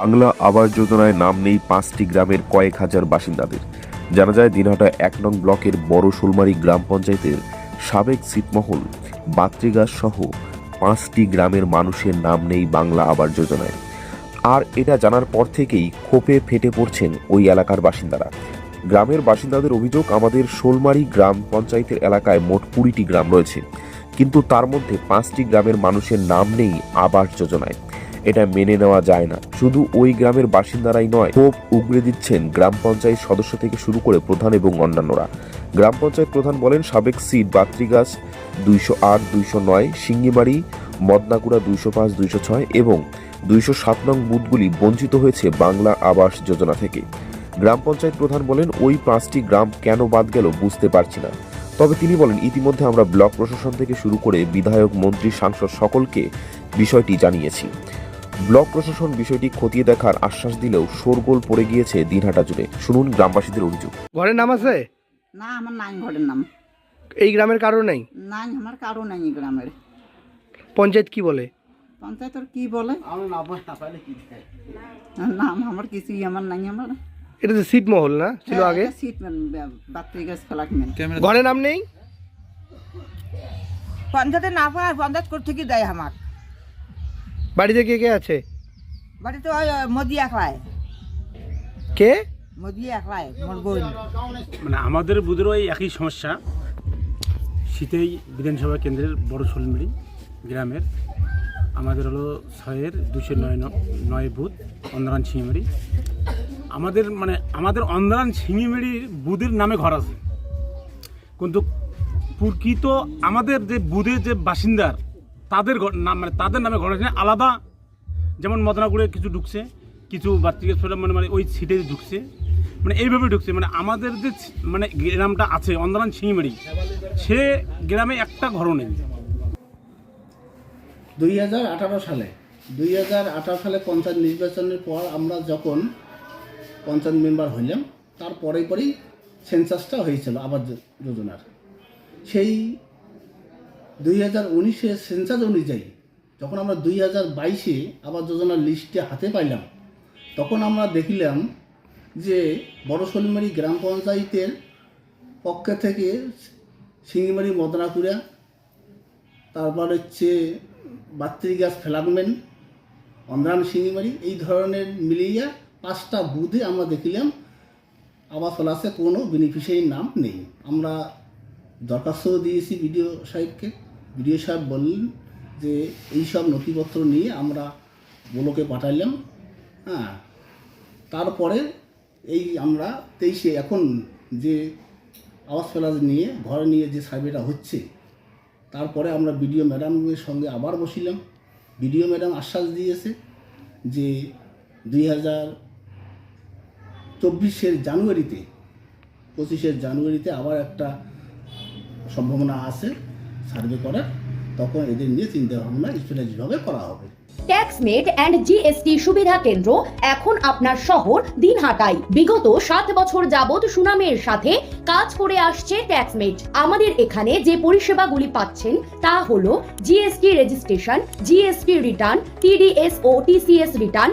বাংলা আবাস যোজনায় নাম নেই পাঁচটি গ্রামের কয়েক হাজার বাসিন্দাদের। জানা যায়, দিনহাটা এক নং ব্লকের বড় শোলমারি গ্রাম পঞ্চায়েতের সাবেক ছিটমহল, বাত্রিগাছ সহ পাঁচটি গ্রামের মানুষের নাম নেই বাংলা আবাস যোজনায়। আর এটা জানার পর থেকেই ক্ষোভে ফেটে পড়ছেন ওই এলাকার বাসিন্দারা। গ্রামের বাসিন্দাদের অভিযোগ, আমাদের শোলমারি গ্রাম পঞ্চায়েতের এলাকায় মোট কুড়িটি গ্রাম রয়েছে। কিন্তু তার মধ্যে পাঁচটি গ্রামের মানুষের নাম নেই আবাস যোজনায়। এটা মেনে নেওয়া যায় না। শুধু ওই গ্রামের বাসিন্দারাই নয় ক্ষোভ উগড়ে দিচ্ছেন গ্রাম পঞ্চায়েত সদস্য থেকে শুরু করে প্রধান এবং অন্যান্যরা। গ্রাম পঞ্চায়েত প্রধান বলেন, সাবেক সিট বাত্রিগাছ দুইশো আট, দুইশো নয় সিঙ্গিমারি মদনাকুড়া দুইশো পাঁচ, দুইশো ছয় এবং দুইশো সাত নং বুথগুলি বঞ্চিত হয়েছে বাংলা আবাস যোজনা থেকে। গ্রাম পঞ্চায়েত প্রধান বলেন, ওই পাঁচটি গ্রাম কেন বাদ গেল বুঝতে পারছি না। তবে তিনি বলেন, ইতিমধ্যে আমরা ব্লক প্রশাসন থেকে শুরু করে বিধায়ক, মন্ত্রী, সাংসদ সকলকে বিষয়টি জানিয়েছি। ব্লক প্রশাসন বিষয়টি খতিয়ে দেখার আশ্বাস দিলেও শোরগোল পড়ে গিয়েছে দিনহাটা জুড়ে। শুনুন গ্রামবাসীদের অভিযোগ। ঘরের নাম আছে? না আমার নাই ঘরের নাম। এই গ্রামের কারও নেই? নাই আমার কারও নাই এই গ্রামের। পঞ্চায়েত কি বলে? পঞ্চায়েত আর কি বলে? নাম আমার কিছুই আমার নাই আমার। এটা তো সিট মহল না? ছিল হ্যাঁ, আগে? সিট বাত্রি গাছ ফেলাকমেন ঘরের নাম নেই? পঞ্চায়েতে না পায় পঞ্চায়েত করে থেকে দেয় আমার বাড়িতে কে কে আছে? বাড়িতে ওই মোদি একলাই। কে? মোদি একলাই মোর বোন। মানে আমাদের বুধেরও ওই একই সমস্যা। শীতেই বিধানসভা কেন্দ্রের বড় শোলমিড়ি গ্রামের। আমাদের হলো ছয়ের দুশো নয় ন- নয় বুথ অন্দরান ছিঙিমারি আমাদের মানে আমাদের অন্দরান ছিঙিমারির বুধের নামে ঘর আছে। কিন্তু প্রকৃত আমাদের যে বুধের যে বাসিন্দার তাদের ঘর নাম মানে তাদের নামে ঘটনা আলাদা। যেমন মদনাগুড়ে কিছু ঢুকছে, কিছু বাত্রিকা মানে মানে ওই সিটে ঢুকছে। মানে এইভাবে ঢুকছে মানে আমাদের যে মানে গ্রামটা আছে অন্দরান ছিঙিমারি সে গ্রামে একটা ঘরও নেই। দুই হাজার আঠারো সালে, দুই হাজার আঠারো সালে পঞ্চায়েত নির্বাচনের পর আমরা যখন পঞ্চায়েত মেম্বার হইলাম, তার পরে পরেই সেন্সাসটা হয়েছিল আবাস যোজনার। সেই দুই হাজার সেন্সাস অনুযায়ী, যখন আমরা দুই হাজার বাইশে আবাস যোজনার লিস্টে হাতে পাইলাম, তখন আমরা দেখিলাম যে বড় শনিমারি গ্রাম পঞ্চায়েতের পক্ষ থেকে সিঙ্গিমারি মদনাকুড়া, তারপর হচ্ছে বাত্রি গাছ ফেলাগমেন্ট অন্ধ্রান শিঙিমারি, এই ধরনের মিলিয়ে পাঁচটা বুথে আমরা দেখিলাম আবাস ফলাসে কোনো বেনিফিশিয়ারির নাম নেই। আমরা দরখাস্তও দিয়েছি বিডিও সাহেবকে। বিডিও সাহেব বললেন যে, এই সব নথিপত্র নিয়ে আমরা ব্লকে পাঠাইলাম হ্যাঁ। তারপরে এই আমরা তেইশে এখন যে আওয়াজ ফেলাস নিয়ে, ঘরে নিয়ে যে সার্ভেটা হচ্ছে, তারপরে আমরা বিডিও ম্যাডামের সঙ্গে আবার বসিলাম। বিডিও ম্যাডাম আশ্বাস দিয়েছে যে, দুই হাজার চব্বিশের জানুয়ারিতে, পঁচিশের জানুয়ারিতে আবার একটা সম্ভাবনা আছে। সার্ভে করার তখন এদের নিয়ে চিন্তা ভাবনা স্ট্র্যাটেজিভাবে করা হবে। ট্যাক্সমেট অ্যান্ড জিএসটি সুবিধা কেন্দ্র এখন আপনার শহর দিনহাটায়। বিগত সাত বছর যাবৎ সুনামের সাথে কাজ করে আসছে ট্যাক্সমেট আমাদের এখানে যে পরিষেবাগুলি পাচ্ছেন তা হলো GST registration, GST return, TDS ও TCS return